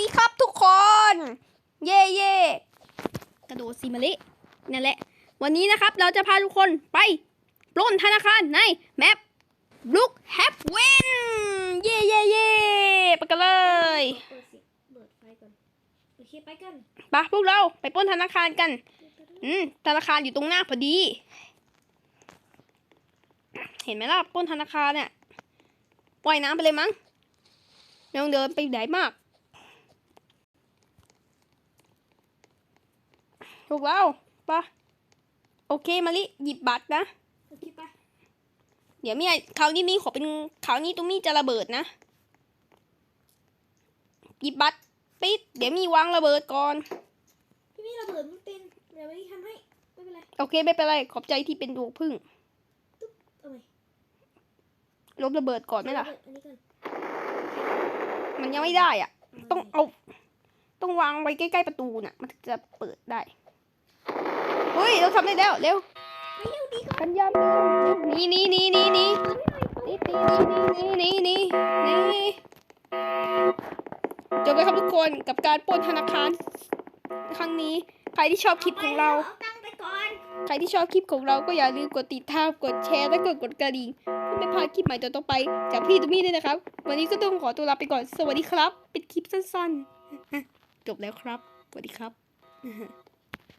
ดีครับทุกคน เย่เย่กระโดดสิมาลินั่นแหละ วันนี้นะครับเราจะพาทุกคนไปปล้นธนาคารในแมปลุกแฮปเวนเย่เย่เย่ไปกันเลยเปิดสิเปิดไฟก่อนโอเคไปกันไปพวกเราไปปล้นธนาคารกัน อืมธนาคารอยู่ตรงหน้าพอดี เห็นไหมล่ะปล้นธนาคารเนี่ยว่ายน้ำไปเลยมั้งไม่ต้องเดินไปไหนมาก พวกเราไปะโอเคมาลิหยิบบัตรนะโอเคไปเดี๋ยวมีไอ้คราวนี้มีขอเป็นคราวนี้ตรงนี้จะระเบิดนะ หยิบบัตรปิด เดี๋ยวมีวางระเบิดก่อน พี่มี่ระเบิดมันเป็นเดี๋ยววันนี้ทำให้ไม่เป็นไรโอเคไม่เป็นไรขอบใจที่เป็นดวงพึ่งเอาใหม่ลบระเบิดก่อนไหมล่ะระเบิดอันนี้ก่อนมันยังไม่ได้อะ ต้องเอา ต้องวางไว้ใกล้ ๆ ประตูน่ะ มันถึงจะเปิดได้เฮ้ยเรา ทำได้แล้วเร็วกันยามนี่นี่นี่นี่นี่นี่นี่นี่นี่นี่นี่จบไปครับทุกคนกับการปล้นธนาคารครั้งนี้ใครที่ชอบคลิปของเรา ใครที่ชอบคลิปของเราก็อย่าลืมกดติดตามกดแชร์และกดกดกระดิ่งเพื่อไม่พลาดคลิปใหม่ต่อๆไป จากพี่ตุ้มี่ด้วยนะครับ วันนี้ก็ต้องขอตัวลาไปก่อนสวัสดีครับ เป็นคลิปสั้นๆจบแล้วครับสวัสดีครับ